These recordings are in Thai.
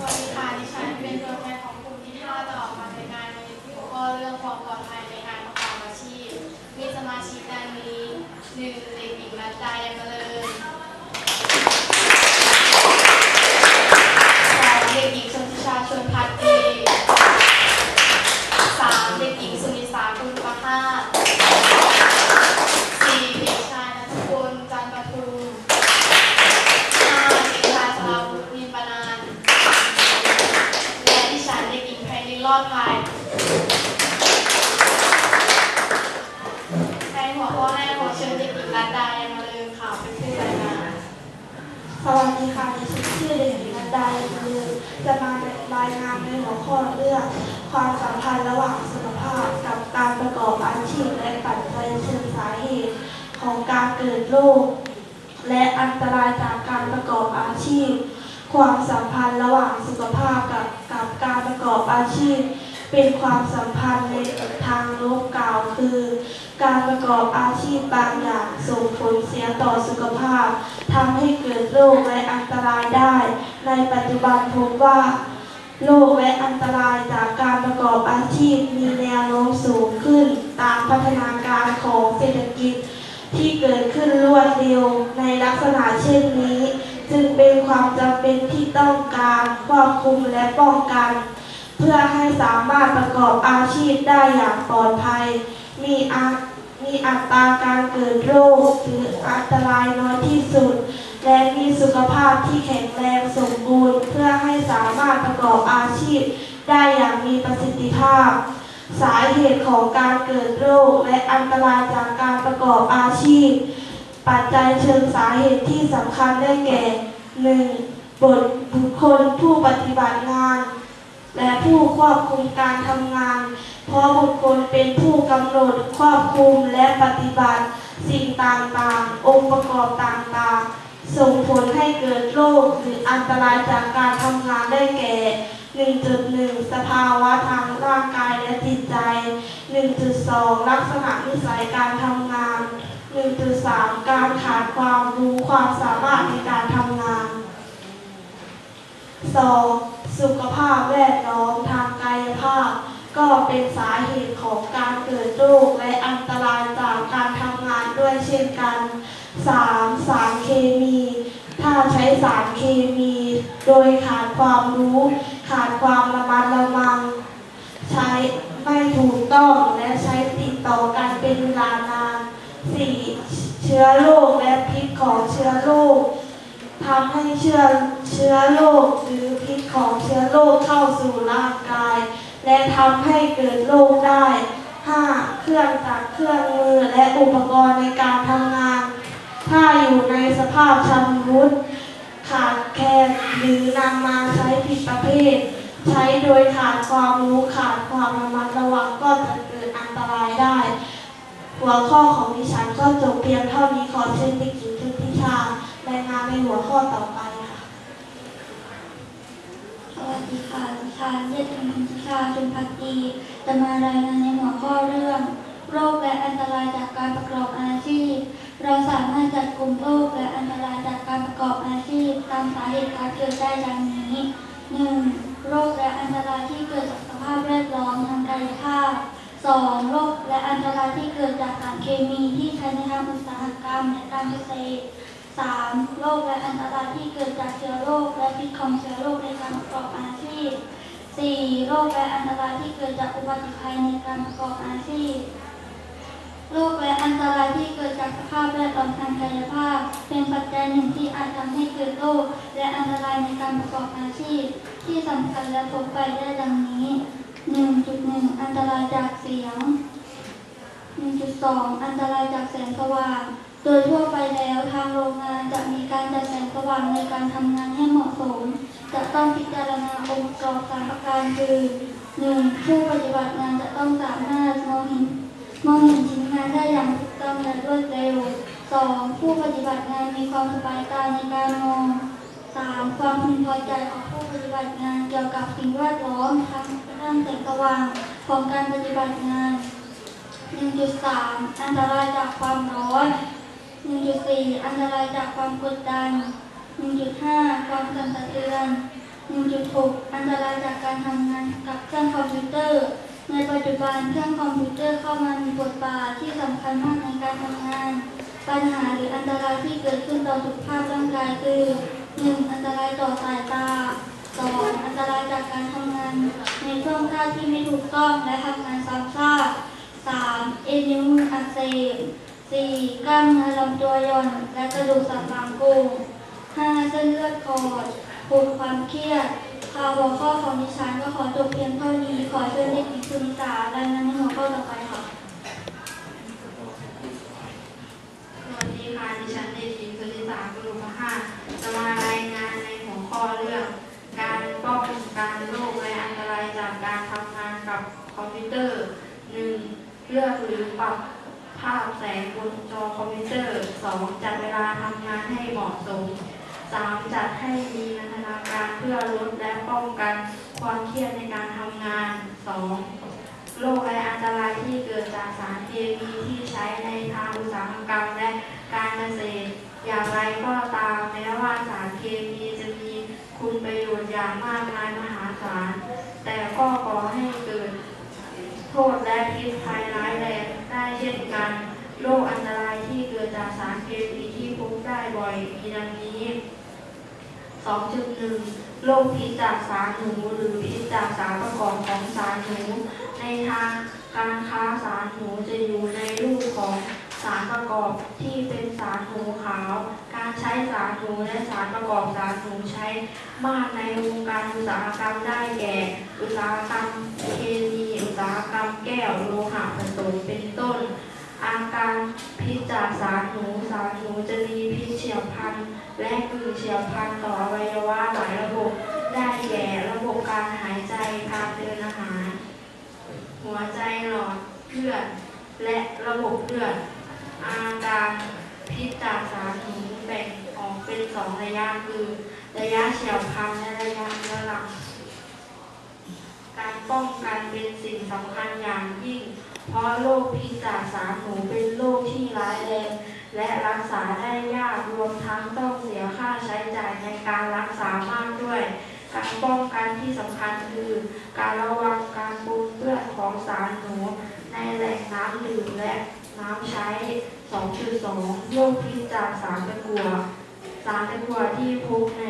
สวัสดีค่ะ ดิฉันเป็นตัวแทนของกลุ่มที่5จะออมาในงานในหัวข้อเรื่องความปลอดภัยในการประกอบอาชีพ มีสมาชิกดังนี้หนึ่งเด็กหญิงรัตดายังเลย จะมารายงานในหัวข้อเรื่อง ความสัมพันธ์ระหว่างสุขภาพกับการประกอบอาชีพและปัจจัยเชิงสาเหตุของการเกิดโรคและอันตรายจากการประกอบอาชีพ ความสัมพันธ์ระหว่างสุขภาพกับกับการประกอบอาชีพ เป็นความสัมพันธ์ในทางลบกล่าวคือ การประกอบอาชีพบางอย่างส่งผลเสียต่อสุขภาพทำให้เกิดโรคและอันตรายได้ ในปัจจุบันพบว่า โรคและอันตรายจากการประกอบอาชีพมีแนวโน้มสูงขึ้นตามพัฒนาการของเศรษฐกิจที่เกิดขึ้นรวดเร็วในลักษณะเช่นนี้ จึงเป็นความจำเป็นที่ต้องการควบคุมและป้องกัน เพื่อให้สามารถประกอบอาชีพได้อย่างปลอดภัย มีอามีอัตราการเกิดโรคหรืออันตรายน้อยที่สุด และมีสุขภาพที่แข็งแรงสมบูรณ์ เพื่อให้สามารถประกอบอาชีพได้อย่างมีประสิทธิภาพ สาเหตุของการเกิดโรคและอันตรายจากการประกอบอาชีพ ปัจจัยเชิงสาเหตุที่สำคัญได้แก่ 1. บทบุคคลผู้ปฏิบัติงาน และผู้ควบคุมการทำงาน เพราะบุคคลเป็นผู้กำหนดควบคุมและปฏิบัติ สิ่งต่างๆ องค์ประกอบต่างๆ ส่งผลให้เกิดโรคหรืออันตรายจากการทำงานได้แก่ 1.1 สภาวะทางร่างกายและจิตใจ 1.2 ลักษณะนิสัยการทำงาน 1.3 การขาดความรู้ความสามารถในการทำงาน 2. สุขภาพแวดล้อมทางกายภาพ ก็เป็นสาเหตุของการเกิดโรคและอันตรายจากการทำงานด้วยเช่นกัน 3. สารเคมี ถ้าใช้สารเคมี โดยขาดความรู้ ขาดความระมัดระวัง ใช้ไม่ถูกต้องและใช้ติดต่อกันเป็นเวลานาน 4. เชื้อโรคและพิษของเชื้อโรคทำให้เชื้อเชื้อโรคหรือพิษของเชื้อโรคเข้าสู่ร่างกาย และทำให้เกิดโรคได้ 5. เครื่องจักรเครื่องมือและอุปกรณ์ในการทำงาน ถ้าอยู่ในสภาพชำรุดขาดแคลนหรือนำมาใช้ผิดประเภท ใช้โดยขาดความรู้ขาดความระมัดระวังก็จะเกิดอันตรายได้ หัวข้อของดิฉันก็จบเพียงเท่านี้ขอเชิญเด็กหญิงทุกทิชารายงานในหัวข้อต่อไปค่ะสวัสดีค่ะดิฉันเยติมพิชาจุนพักดีจะมารายงานในหัวข้อเรื่อง โรคและอันตรายจากการประกอบอาชีพ เราสามารถ จัดกลุ่มโรคและอันตรายจากการประกอบอาชีพตามสาเหตุการเกิดได้ดังนี้ 1. โรคและอันตรายที่เกิดจากสภาพแวดล้อมทางกายภาพ 2. โรคและอันตรายที่เกิดจากสารเคมีที่ใช้ในทางอุตสาหกรรมและการเกษตร 3. โรคและอันตรายที่เกิดจากเชื้อโรคและพิษของเชื้อโรคในการประกอบอาชีพ 4. โรคและอันตรายที่เกิดจากอุบัติภัยในการประกอบอาชีพ รคและอันตรายที่เกิดจากสภาพแวดล้อมทางกายภาพ เป็นปัจจัยหนึ่งที่อาจทำให้เกิดโรคและอันตรายในการประกอบอาชีพ ที่สำคัญและพบไปได้ดังนี้ 1.1 อันตรายจากเสียง 1.2 อันตรายจากแสงสว่าง โดยทั่วไปแล้วทางโรงงานจะมีการจัดแสงสว่างในการทำงานให้เหมาะสม จะต้องพิจารณาองค์ประกอบสามประการคือ 1. ผู้ปฏิบัติงานจะต้องสามารถมองเห็น มองเห็นชิ้นงานได้อย่างถูกต้องและรวดเร็ว 2. ผู้ปฏิบัติงานมีความสบายตาในการมอง 3. ความพึงพอใจของผู้ปฏิบัติงานเกี่ยวกับสิ่งแวดล้อมทั้งด้านแสงสว่างของการปฏิบัติงาน 1.3 อันตรายจากความร้อน 1.4 อันตรายจากความกดดัน 1.5 ความสั่นสะเทือน 1.6 อันตรายจากการทำงานกับเครื่องคอมพิวเตอร์ ในปัจจุบันเครื่องคอมพิวเตอร์เข้ามามีบทบาทที่สำคัญมากในการทำงาน ปัญหาหรืออันตรายที่เกิดขึ้นต่อสุขภาพร่างกายคือ 1. อันตรายต่อสายตา 2. อันตรายจากการทำงาน ในช่วงท่าที่ไม่ถูกต้องและทำงานซ้ำซาก 3. เอ็นนิ้วมืออักเสบ 4. กล้ามเนื้อลำตัวย่อน และกระดูกสันหลังโก่ง 5. เส้นเลือดขอด 6. ความเครียด ข่าวหัวข้อของดิฉันก็ขอจบเพียงเท่านี้ ขอเชิญเด็กหญิงสุนิสารายงานในหัวข้อต่อไปค่ะ สวัสดีค่ะดิฉันเด็กหญิงสุนิสากรุปหาจะมารายงานในหัวข้อเรื่อง การป้องกันโรคและอันตรายจากการทำงานกับคอมพิวเตอร์ 1. เลือกหรือปรับภาพแสงบนจอคอมพิวเตอร์ 2. จัดเวลาทำงานให้เหมาะสม 3. จัดให้มีนันทนาการเพื่อลดและป้องกันความเครียดในการทำงาน 2. โรคและอันตรายที่เกิดจากสารเคมีที่ใช้ในทางอุตสาหกรรมและการเกษตร อย่างไรก็ตามแม้ว่าสารเคมีจะมีคุณประโยชน์อย่างมากมายมหาศาลแต่ก็ก่อให้เกิดโทษและพิษภัยร้ายแรงได้เช่นกันโรคอันตรายที่เกิดจากสารเคมีที่พบได้บ่อยมีดังนี้ 2.1 โรคพิษจากสารหนูหรือพิษจากสารประกอบของสารหนู ในทางการค้าสารหนูจะอยู่ในรูปของสารประกอบที่เป็นสารหนูขาว การใช้สารหนูและสารประกอบสารหนูใช้มากในวงการอุตสาหกรรมได้แก่ อุตสาหกรรมเคมีอุตสาหกรรมแก้วโลหะผสมเป็นต้น อาการพิษจากสารหนูสารหนูจะมีพิษเฉียบพลันและกึ่งเฉียบพลันต่ออวัยวะหลายระบบ ได้แก่ระบบการหายใจทางเดินอาหาร หัวใจหลอดเลือดและระบบเลือด อาการพิษจากสารหนูแบ่งออกเป็นสองระยะคือ ระยะเฉียบพลันและระยะเรื้อรัง การป้องกันเป็นสิ่งสำคัญอย่างยิ่ง เพราะโรคพิษจาสารหนูเป็นโรคที่ร้ายแรงและรักษาได้ยากรวมทั้งต้องเสียค่าใช้จ่ายในการรักษามากด้วย การป้องกันที่สำคัญคือ การระวังการปนเปื้อนของสารหนู ในแหล่งน้ำดื่มและน้ำใช้ 2.2โรคพิษจากสารตะกั่วสารตะกั่วที่พบใน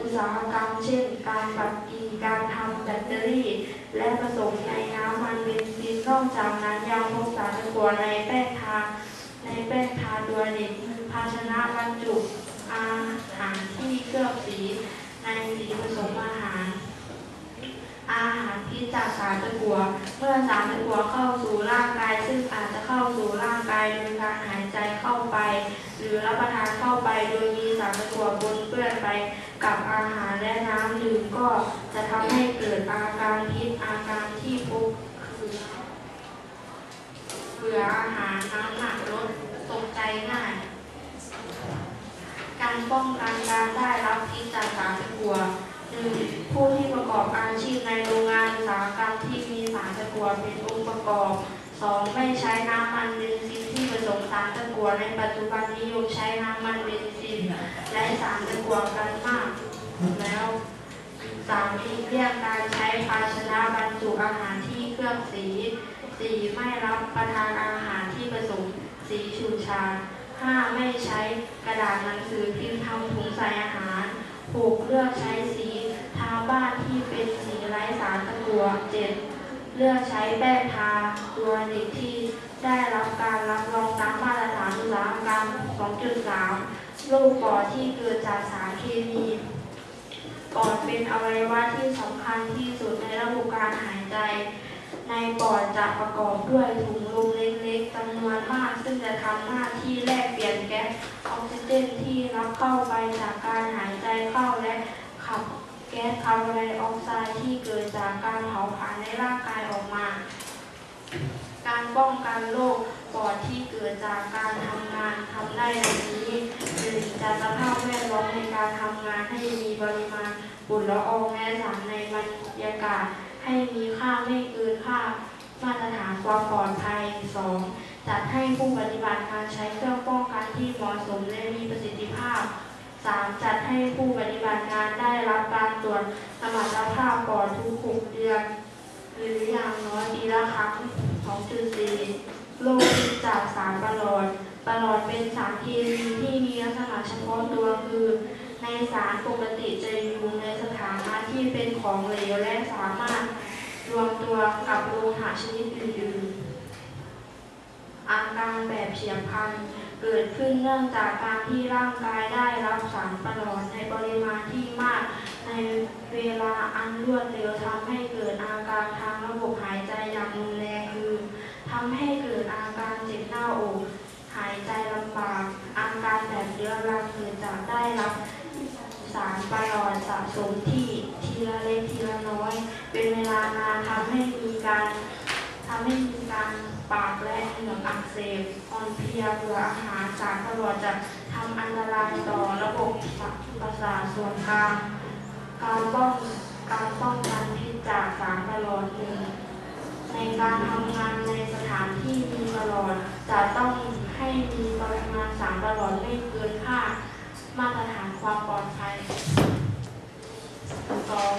อุตสาหกรรม เช่น การปัดกีการทำแบตเตอรี่ และผสมในน้ำมันเบนซินนอกจากนั้นยังพบสารตะกั่วในแป้งทา ในแป้งทาตัวเด็กภาชนะบรรจุอาหารที่เคลือบสีในสีผสมอาหาร อาหารพิษจากสารตะกั่วเมื่อสารตะกั่วเข้าสู่ร่างกาย ซึ่งอาจจะเข้าสู่ร่างกายโดยการหายใจเข้าไป หรือรับประทานเข้าไปโดยมีสารตะกั่วปนเปื้อนไปกับอาหารและน้ำดื่มก็จะทำให้เกิดอาการพิษอาการที่พบคือเบื่ออาหารน้ำหนักลดตกใจง่าย การป้องกันการได้รับพิษจากสารตะกั่วหนึ่งผู้ที่ อบอาชีพในโรงงานอุตสาหกรรมที่มีสารตะกั่วเป็นองค์ประกอบสองไม่ใช้น้ำมันเบนซินที่ผสมสารตะกั่วในปัจจุบันนิยมใช้น้ำมันเบนซินและสารตะกั่วกันมาก แล้วสามหลีเลี่ยงการใช้ภาชนะบรรจุอาหารที่เคลือบสีสี่ไม่รับประทานอาหารที่ผสมสีชูชาห้าไม่ใช้กระดาษหนังสือพิมพ์ทำถุงใส่อาหารหกเลือกใช้สี ทาบ้านที่เป็นสีไร้สารตะกั่วเจ็ดเลือกใช้แป้งทาตัวเด็กที่ได้รับการรับรองตามมาตรฐานอุตสาหกรรม 2.3โรคปอดที่เกิดจากสารเคมีปอดเป็นอวัยวะที่สำคัญที่สุดในระบบการหายใจ ในปอดจะประกอบด้วยถุงลมเล็กๆจำนวนมาก ซึ่งจะทำหน้าที่แลกเปลี่ยนแก๊สออกซิเจนที่รับเข้าไปจากการหายใจเข้าและขับ แก๊สคาร์บอนไดออกไซด์ที่เกิดจากการเผาผลาญในร่างกายออกมา การป้องกันโรคปอดที่เกิดจากการทำงานทำได้ดังนี้หนึ่งจัดสภาพแวดล้อมในการทำงานให้มีปริมาณฝุ่นละอองและสารในบรรยากาศให้มีค่าไม่เกินค่ามาตรฐานความปลอดภัย 2. จัดให้ผู้ปฏิบัติการใช้เครื่องป้องกันที่เหมาะสมและมีประสิทธิภาพ 3. จัดให้ผู้ปฏิบัติงานได้รับการตรวจสมรรถภาพปอดทุกหกเดือน หรืออย่างน้อยปีละครั้ง2.4โรคติดจากสารประหลอดประหลอดเป็นสารเคมีที่มีลักษณะเฉพาะตัวคือ ในสารปกติจะอยู่ในสถานะที่เป็นของเหลวและสามารถรวมตัวกับโลหะชนิดอื่นๆ อาการแบบเฉียบพลันเกิดขึ้นเนื่องจากการที่ร่างกายได้รับสารประหลอดในปริมาณที่มาก ในเวลาอันรวดเร็วทำให้เกิดอาการทางระบบหายใจอย่างรุนแรงคือทำให้เกิดอาการเจ็บหน้าอกหายใจลำบากอาการแบบเรื้อรังเกิดจากได้รับสารประหลอดสะสมที่ทีละเล็กทีละน้อย เป็นเวลานานทำให้มีการทำให้มีการ ปากและเหงือกอักเสบอ่อนเพลียเบื่ออาหารสารประลอดจะทำอันตรายต่อระบบประสาทส่วนกลางการป้องการป้องกันพิษจากสารประลอดหนึ่งในการทำงานในสถานที่มีประลอดจะต้องให้มีปริมาณสารประลอดไม่เกินค่ามาตรฐานความปลอดภัยสอง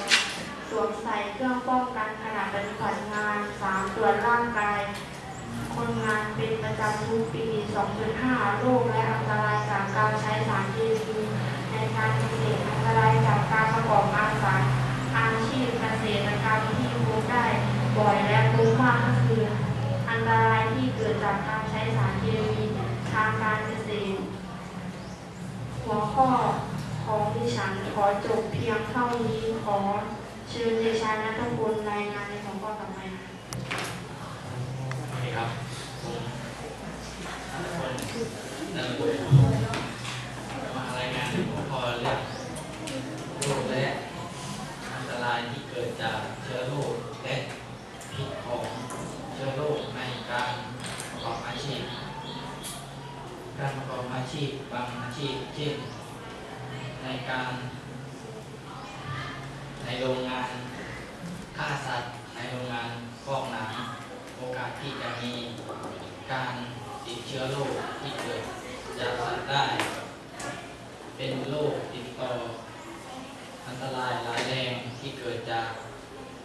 สวมใส่เครื่องป้องกันขณะปฏิบัติงานสามตรวจร่างกาย คนงานเป็นประจำทุกปี 2.5 โรคและอันตรายจากการใช้สารเคมีในการเกษตรอันตรายจากการประกอบอาสาอาชีพเกษตรกรรมที่พบได้บ่อยและพบมากก็คือ อันตรายที่เกิดจากการใช้สารเคมีทางการเกษตร หัวข้อของดิฉันขอจบเพียงเท่านี้ขอเชิญเดชานัทพลรายงานในหัวข้อต่อไปค่ะครับผมทุกคนเริ่มมารายงานหัวข้อเรื่องโรคและอันตรายที่เกิดจากเชื้อโรคและพิษของเชื้อโรคในการประกอบอาชีพ การประกอบอาชีพบางอาชีพ เช่น ในการ ในโรงงานฆ่าสัตว์ ในโรงงานฟอกหนังโอกาสที่จะมีการติดเชื้อโรคที่เกิดจากสัตว์ได้ เป็นโรคติดต่อ อันตรายร้ายแรงที่เกิดจาก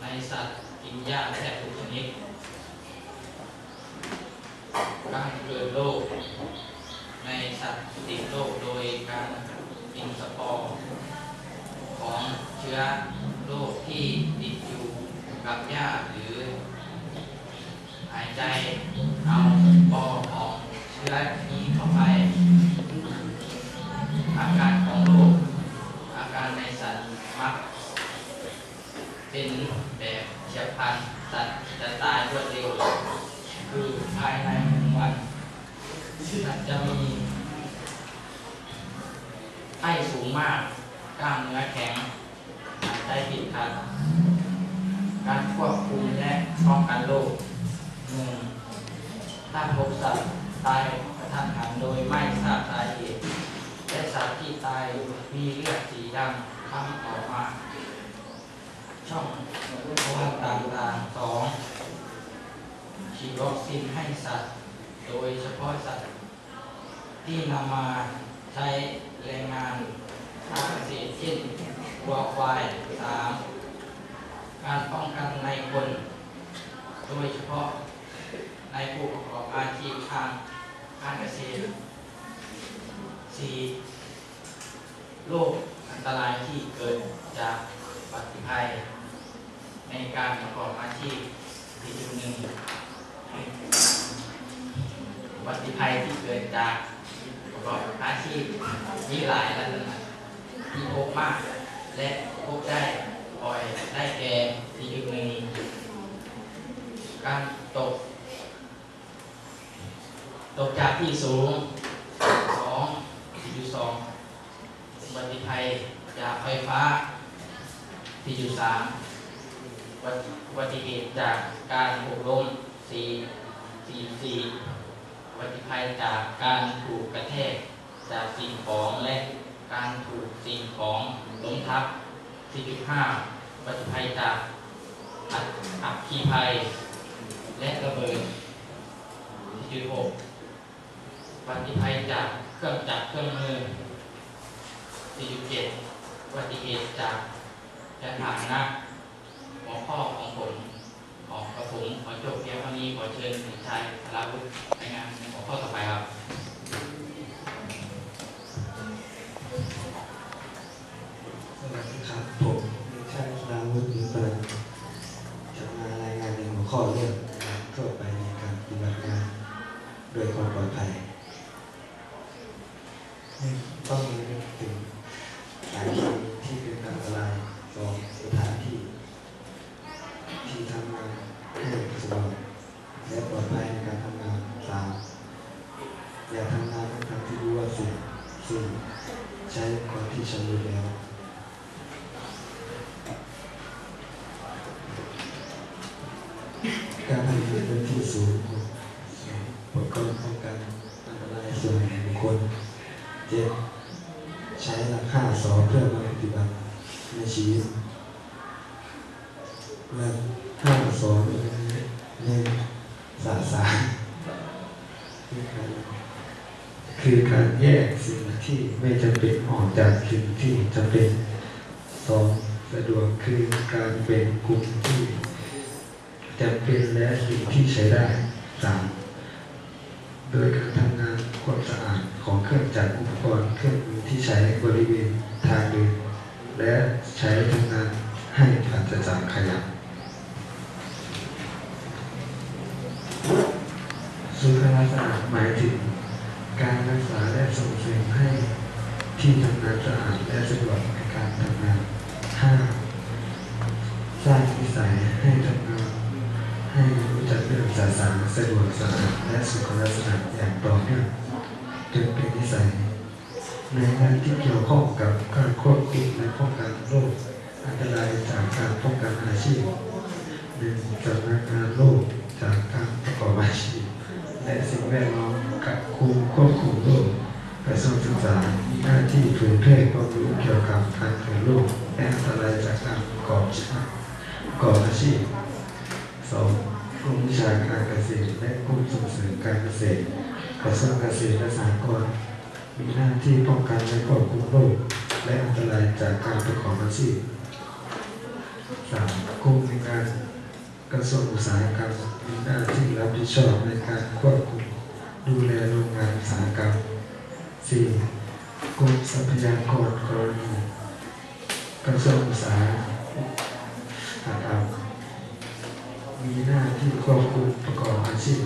ในสัตว์กินหญ้าแทบทุกชนิดการเกิดโรค ในสัตว์ติดโรคโดยการกินสปอร์ของเชื้อโรคที่ติดอยู่กับหญ้าหรือ หายใจเอาปอของเชื้อนี้เข้าไป อาการของโรคอาการในสัตว์มัก เป็นแบบเฉียบพลันสัตว์จะตายรวดเร็ว สัตว์จะมีไข้สูงมาก กล้ามเนื้อแข็งหายใจผิดขัดการควบคุมและป้องกันโรคหนึ่งถ้าพบสัตว์ตายกระทันหันโดยไม่ทราบสาเหตุและสัตว์ที่ตายมีเลือดสีดำค้ำออกมาช่องทวารต่างๆสองฉีดวัคซีนให้สัตว์ โดยเฉพาะสัตว์ ที่นำมาใช้แรงงานทางเกษตรเช่นวัวควายสามการป้องกันในคน โดยเฉพาะในผู้ประกอบอาชีพทางการเกษตร 4. โรคอันตรายที่เกิดจากอุบัติภัย ในการประกอบอาชีพที่จุดหนึ่งอุบัติภัยที่เกิดจาก ประกอบอาชีพมีหลายลักษณะที่พบมาก และพบได้บ่อยได้แก่ที่จุดหนึ่งการตก ตกจากที่สูงสองที่จุดสองอุบัติภัยจากไฟฟ้าที่จุดสามอุบัติเหตุจากการหกล้มสี่สี่สี่ อุบัติภัยจากการถูกกระแทกจากสิ่งของและการถูกสิ่งของล้มทับสี่จุดห้าอุบัติภัยจากอัคอัคคีภัย และระเบิดสี่จุดหกอุบัติภัยจากเครื่องจักรเครื่องมือ 4.7อุบัติเหตุจากจะถานะหัวข้อของผม ของกระผมขอจบเพียงเท่านี้ขอเชิญสินชัยสารวุฒิรายงานหัวข้อต่อไปครับสวัสดีครับผมเด็กชายสราวุฒินิประจะมารายงานในหัวข้อเรื่องทั่วไปในการปฏิบัติงานโดยความปลอดภัยหนึ่งต้องมีนึกถึงสารเคมีที่เป็นอันตรายสองสถานที่ ที่ทำงานให้สะดวกและปลอดภัยในการทำงานสามอย่าทำงานทั้งๆที่รู้ว่าเสี่ยงสี่ใช้ก่อนที่ชำรู้แล้ว การทำงานเป็นที่สูงอุปกรณ์ป้องกันอันตรายส่วนบุคคลเจ็ดใช้หลักค่าสอนเพื่อมาปฏิบัติในชีวิตหลักห้าสอนในศาสนาคือการคือการแยกสิ่งที่ไม่จำเป็นออกจากสิ่งที่จำเป็นสองสะดวกคือการเป็นกลุ่มที่ สิ่งที่ใช้ได้ 3. โดยการทำงานความสะอาดของเครื่องจักรอุปกรณ์เครื่องมือที่ใช้บริเวณทางเดินและใช้ทำงานให้ปราศจากขยะสุขลักษณะหมายถึงการรักษาและส่งเสริมให้ที่ทำงานสะอาดและสะดวกในการทำงาน 5. สร้างนิสัยให้ทำงาน ให้รู้จักเรื่องสาสารสะดวกสะอาดและสุขลักษณะอย่างต่อเนื่องจนเป็นนิสัยในงานที่เกี่ยวข้องกับการควบคุมและป้องกันโรคอันตรายจากการป้องกันอาชีพหนึ่งสำนักงานโรคจากการประกอบอาชีพและสิ่งแวดล้อมกับคุมควบคุมโรคกระทรวงศึกษามีหน้าที่เผยแพร่ความรู้เกี่ยวกับการเกิดโรคและอันตรายจากการประกอบอาชีพ สองกรมวิชาการเกษตรและกรมส่งเสริมการเกษตรกระทรวงเก ษตรและสหกรณ์มีหน้าที่ป้องกันและควบคุมโรคและอันตรายจากการประกอบอาชีพสามกรมในการกระทรวงอุตสาหกรรมมีหน้าที่รับผิดชอบในการควบคุมดูแลโรงงานอุตสาหกรรมสี่กรมทรัพยากรกรณีกระทรวงอุตสาหกรรมมีหน้าที่ควบคุมประกอบอาชีพ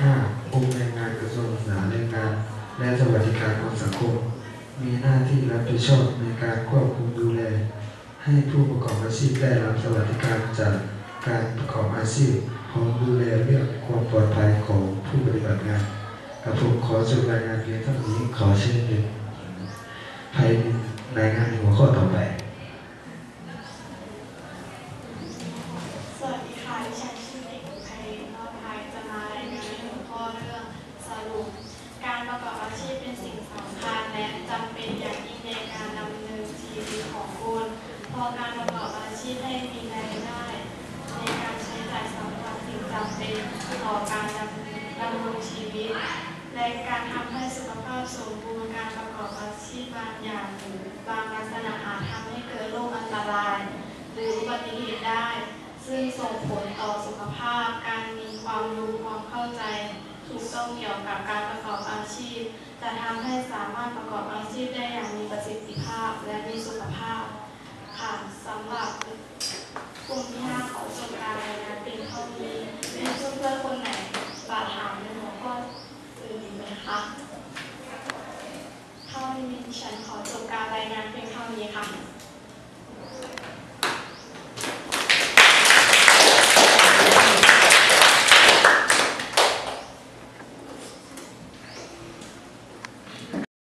5. องค์แรงงานกระทรวงศึกษาแรงงาน และสวัสดิการของสังคม มีหน้าที่รับผิดชอบในการควบคุมดูแล ให้ผู้ประกอบอาชีพได้รับสวัสดิการจากการประกอบอาชีพพร้อมดูแลเรื่องความปลอดภัยของผู้ปฏิบัติงานกระผมขอจบรายงานเพียงเท่านี้ขอเชิญเด็กภัยในรายงานหัวข้อต่อไป สวัสดีค่ะดิฉันชื่อเด็กไพนอภัยจะมารายงานในหัวข้อเรื่องสรุป การประกอบอาชีพเป็นสิ่งสำคัญและจำเป็นอย่างยิ่งในการดำเนินชีวิตของคุณเพอการประกอบอาชีพให้มีรายได้ ในการใช้จ่ายสำหรับสิ่งจำเป็นต่อการดำดำรงชีวิต และการทำให้สุขภาพสมบูรณ์การประกอบอาชีพบางอย่างหรือบางลักษณะอาจทำให้เกิดโรคอันตราย หรืออุบัติเหตุได้ ซึ่งส่งผลต่อสุขภาพ การมี ความรู้ความเข้าใจถูกต้องเกี่ยวกับการประกอบอาชีพ จะทำให้สามารถประกอบอาชีพได้อย่างมีประสิทธิภาพและมีสุขภาพค่ะสำหรับกลุ่มที่ห้าขอจบการรายงานเพียงเท่านี้มีเพื่อนๆคนไหนฝากถามในหัวข้ออื่นอีกไหมคะถ้าไม่มีดิฉันขอจบการรายงานเพียงเท่านี้ค่ะ